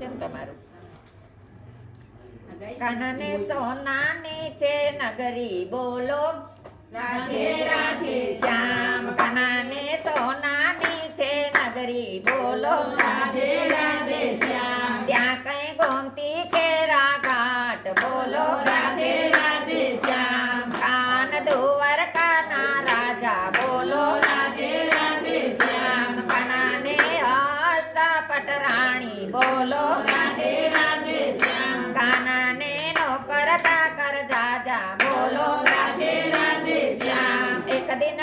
કેમ તમારું? કાનને સોનાની છે નગરી બોલો. રાધે રાધે. શ્યામ કાનને સોનાની છે નગરી બોલો. રાધે રાધે શ્યામ. ત્યાં કઈ ગોમતી કેરા ઘાટ બોલો. રાધે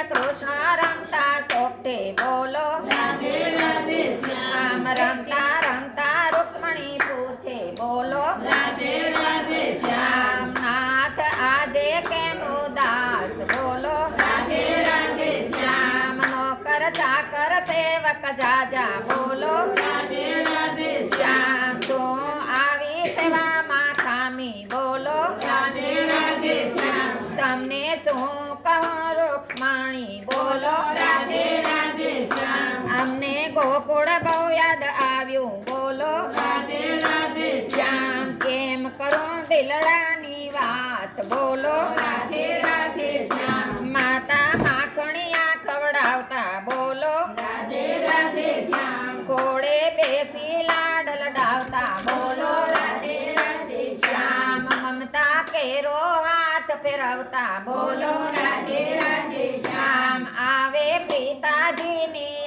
કૃષ્ણ રમતા સોપટે બોલો આમ રમતા રમતા રૂક્ષ્મણી પૂછે બોલો શ્યામ નાથ આજે કેમ ઉદાસ બોલો શ્યામ નોકર ચાકર સેવક જાજા બોલો ગોકુળ બહુ યાદ આવ્યું. બોલો. રાધે રાધે શ્યામ. કેમ કરું બિલડાની વાત? બોલો. રાધે રાધે શ્યામ. માતા માખણિયા ખવડાવતા. બોલો. રાધે રાધે શ્યામ. ઘોડે બેસી લાડ લડાવતા બોલો. રાધે રાધે શ્યામ. મમતા કેરો હાથ ફેરવતા. બોલો. રાધે રાધે શ્યામ આવે પિતાજીની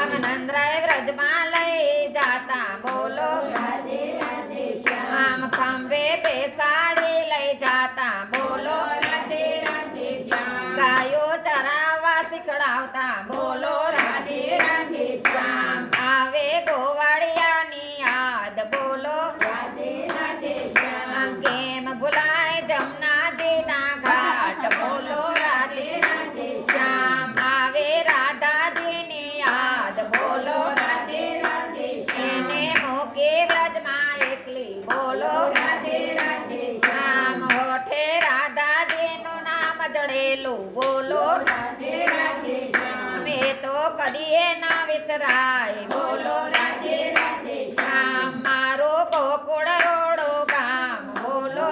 અમનંદ્રાય વ્રજમાં લઈ જાતા બોલો આમ ખંભે બેસાડી લઈ જાતા ગાયો શીખડાવતા બોલો જડેલું બોલો અમે તો કદીએ ના વિસરાય. બોલો શ્યામ. મારો ગોકુળ રોડો ગામ. બોલો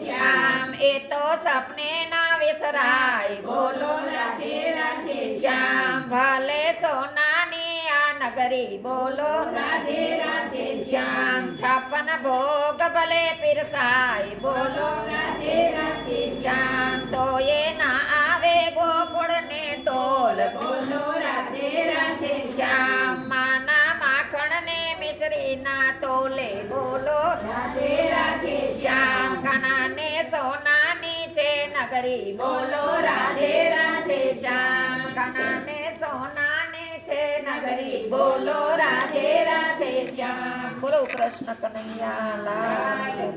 શ્યામ. એ તો સપને ના વિસરાય. બોલો શ્યામ. ભલે સોનાની આ નગરી. બોલો શ્યામ. છાપન ભોગ ભલે પીરસાય. બોલો ના તોલે બોલો રાધે રાધે શ્યામ. કાના ને સોનાની છે નગરી. બોલો રાધે રાધે શ્યામ. કાના ને સોનાની છે નગરી. બોલો રાધે રાધે શ્યામ. બોલો કૃષ્ણ કનૈયા, લાલ